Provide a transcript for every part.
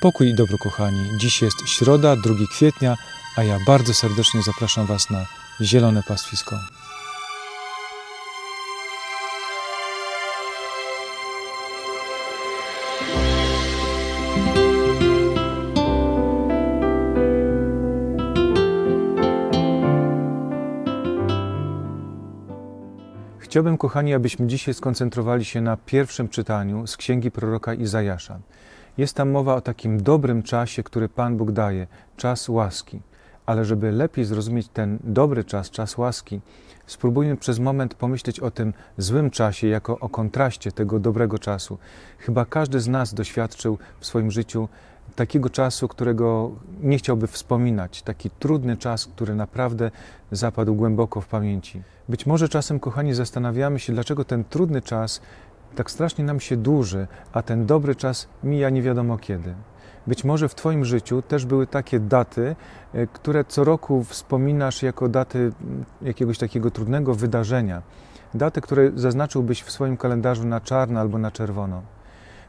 Pokój i dobro, kochani. Dziś jest środa, 2 kwietnia, a ja bardzo serdecznie zapraszam Was na Zielone Pastwisko. Chciałbym, kochani, abyśmy dzisiaj skoncentrowali się na pierwszym czytaniu z księgi proroka Izajasza. Jest tam mowa o takim dobrym czasie, który Pan Bóg daje, czas łaski. Ale żeby lepiej zrozumieć ten dobry czas, czas łaski, spróbujmy przez moment pomyśleć o tym złym czasie jako o kontraście tego dobrego czasu. Chyba każdy z nas doświadczył w swoim życiu takiego czasu, którego nie chciałby wspominać, taki trudny czas, który naprawdę zapadł głęboko w pamięci. Być może czasem, kochani, zastanawiamy się, dlaczego ten trudny czas tak strasznie nam się dłuży, a ten dobry czas mija nie wiadomo kiedy. Być może w Twoim życiu też były takie daty, e, które co roku wspominasz jako daty mm, jakiegoś takiego trudnego wydarzenia. Daty, które zaznaczyłbyś w swoim kalendarzu na czarno albo na czerwono.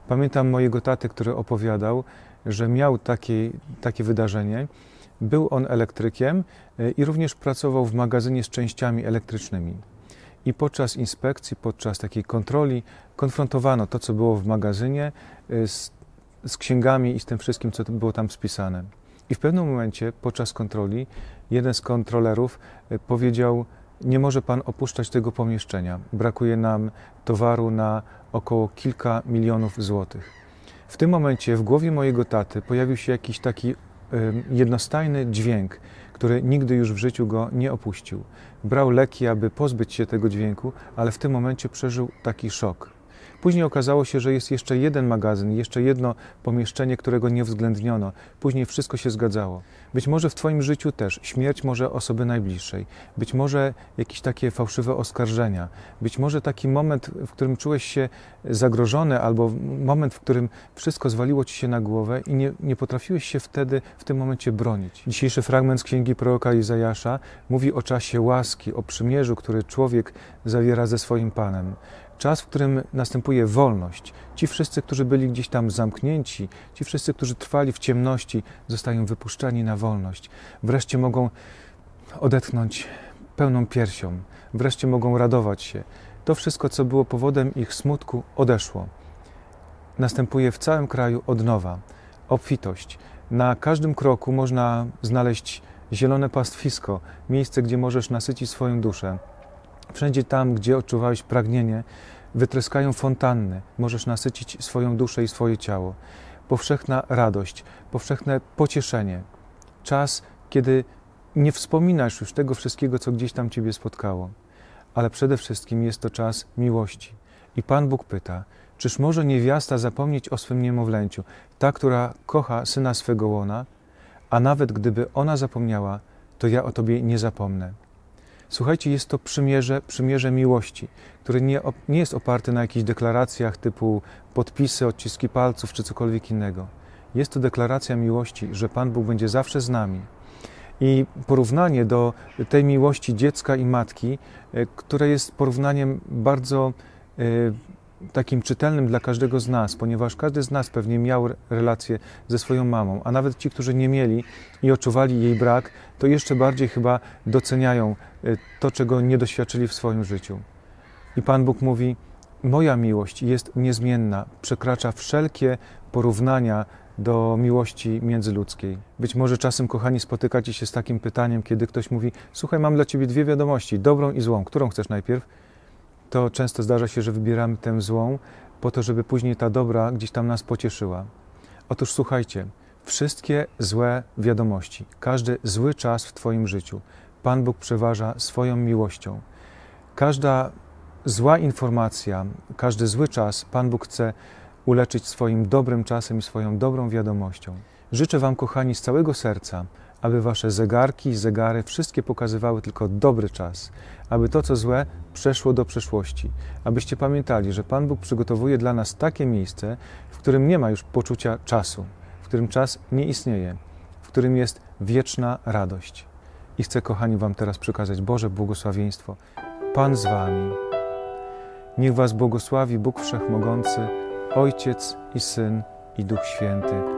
Pamiętam mojego taty, który opowiadał, że miał takie, takie wydarzenie. Był on elektrykiem e, i również pracował w magazynie z częściami elektrycznymi. I podczas inspekcji, podczas takiej kontroli, konfrontowano to, co było w magazynie, e, z, z księgami i z tym wszystkim, co było tam spisane. I w pewnym momencie, podczas kontroli, jeden z kontrolerów e, powiedział: Nie może pan opuszczać tego pomieszczenia. Brakuje nam towaru na około kilka milionów złotych. W tym momencie w głowie mojego taty pojawił się jakiś taki jednostajny dźwięk, który nigdy już w życiu go nie opuścił. Brał leki, aby pozbyć się tego dźwięku, ale w tym momencie przeżył taki szok. Później okazało się, że jest jeszcze jeden magazyn, jeszcze jedno pomieszczenie, którego nie uwzględniono. Później wszystko się zgadzało. Być może w Twoim życiu też śmierć może osoby najbliższej, być może jakieś takie fałszywe oskarżenia, być może taki moment, w którym czułeś się zagrożony, albo moment, w którym wszystko zwaliło Ci się na głowę i nie, nie potrafiłeś się wtedy, w tym momencie bronić. Dzisiejszy fragment z księgi proroka Izajasza mówi o czasie łaski, o przymierzu, który człowiek zawiera ze swoim Panem. Czas, w którym następuje wolność. Ci wszyscy, którzy byli gdzieś tam zamknięci, ci wszyscy, którzy trwali w ciemności, zostają wypuszczani na wolność. Wreszcie mogą odetchnąć pełną piersią, wreszcie mogą radować się. To wszystko, co było powodem ich smutku, odeszło. Następuje w całym kraju odnowa, obfitość. Na każdym kroku można znaleźć zielone pastwisko, miejsce, gdzie możesz nasycić swoją duszę. Wszędzie tam, gdzie odczuwałeś pragnienie, wytryskają fontanny, możesz nasycić swoją duszę i swoje ciało. Powszechna radość, powszechne pocieszenie. Czas, kiedy nie wspominasz już tego wszystkiego, co gdzieś tam Ciebie spotkało. Ale przede wszystkim jest to czas miłości. I Pan Bóg pyta, czyż może niewiasta zapomnieć o swym niemowlęciu, ta, która kocha syna swego łona, a nawet gdyby ona zapomniała, to ja o Tobie nie zapomnę. Słuchajcie, jest to przymierze, przymierze miłości, które nie, nie jest oparte na jakichś deklaracjach typu podpisy, odciski palców czy cokolwiek innego. Jest to deklaracja miłości, że Pan Bóg będzie zawsze z nami. I porównanie do tej miłości dziecka i matki, e, które jest porównaniem bardzo e, takim czytelnym dla każdego z nas, ponieważ każdy z nas pewnie miał re- relację ze swoją mamą, a nawet ci, którzy nie mieli i odczuwali jej brak, to jeszcze bardziej chyba doceniają e, to, czego nie doświadczyli w swoim życiu. I Pan Bóg mówi: Moja miłość jest niezmienna, przekracza wszelkie porównania do miłości międzyludzkiej. Być może czasem, kochani, spotykacie się z takim pytaniem, kiedy ktoś mówi: Słuchaj, mam dla ciebie dwie wiadomości, dobrą i złą. Którą chcesz najpierw? To często zdarza się, że wybieramy tę złą, po to, żeby później ta dobra gdzieś tam nas pocieszyła. Otóż słuchajcie, wszystkie złe wiadomości, każdy zły czas w Twoim życiu, Pan Bóg przeważa swoją miłością. Każda zła informacja, każdy zły czas Pan Bóg chce uleczyć swoim dobrym czasem i swoją dobrą wiadomością. Życzę Wam, kochani, z całego serca, aby Wasze zegarki zegary wszystkie pokazywały tylko dobry czas, aby to, co złe, przeszło do przeszłości, abyście pamiętali, że Pan Bóg przygotowuje dla nas takie miejsce, w którym nie ma już poczucia czasu, w którym czas nie istnieje, w którym jest wieczna radość. I chcę, kochani, Wam teraz przekazać Boże błogosławieństwo. Pan z Wami. Niech Was błogosławi Bóg Wszechmogący, Ojciec i Syn i Duch Święty.